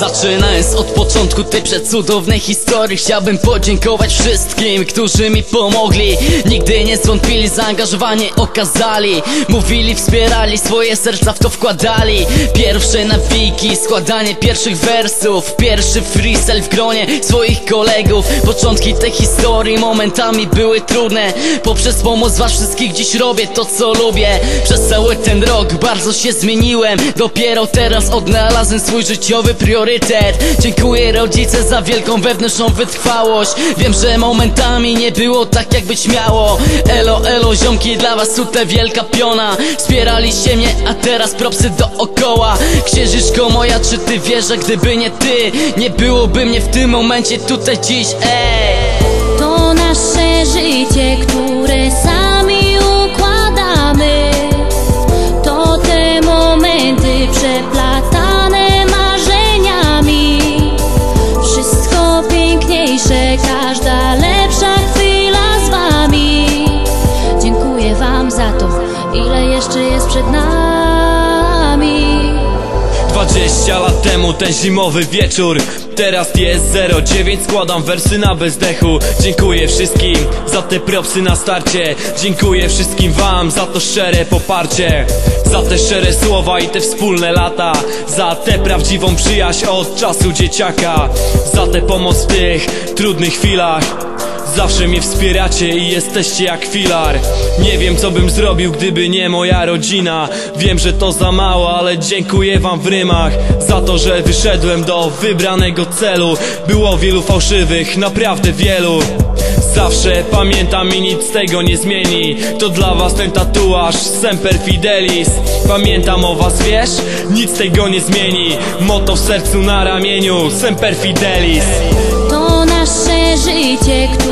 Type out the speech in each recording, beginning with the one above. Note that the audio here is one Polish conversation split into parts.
Zaczynając od początku tej przecudownej historii. Chciałbym podziękować wszystkim, którzy mi pomogli. Nigdy nie zwątpili, zaangażowanie okazali. Mówili, wspierali, swoje serca w to wkładali. Pierwsze nawiki, składanie pierwszych wersów. Pierwszy freestyle w gronie swoich kolegów. Początki tej historii momentami były trudne. Poprzez pomoc was wszystkich dziś robię to co lubię. Przez cały ten rok bardzo się zmieniłem. Dopiero teraz odnalazłem swój życiowy priorytet Dziękuję rodzice za wielką wewnętrzną wytrwałość. Wiem, że momentami nie było tak jak być miało. Elo, elo, ziomki, dla was tutaj wielka piona. Wspieraliście mnie, a teraz propsy dookoła. Księżyczko moja, czy ty wiesz, że gdyby nie ty Nie byłoby mnie w tym momencie tutaj dziś, ej! To nasze życie, które ile jeszcze jest przed nami? 20 lat temu ten zimowy wieczór. Teraz jest 09, składam wersy na bezdechu. Dziękuję wszystkim za te propsy na starcie. Dziękuję wszystkim wam za to szczere poparcie. Za te szczere słowa i te wspólne lata. Za tę prawdziwą przyjaźń od czasu dzieciaka. Za tę pomoc w tych trudnych chwilach Zawsze mnie wspieracie i jesteście jak filar. Nie wiem co bym zrobił gdyby nie moja rodzina. Wiem, że to za mało, ale dziękuję wam w rymach Za to, że wyszedłem do wybranego celu. Było wielu fałszywych, naprawdę wielu. Zawsze pamiętam i nic tego nie zmieni. To dla was ten tatuaż Semper Fidelis. Pamiętam o was, wiesz? Nic tego nie zmieni. Moto w sercu na ramieniu Semper Fidelis. To nasze życie, które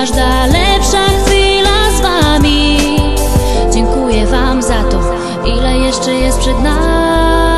każda lepsza chwila z wami. Dziękuję wam za to, ile jeszcze jest przed nami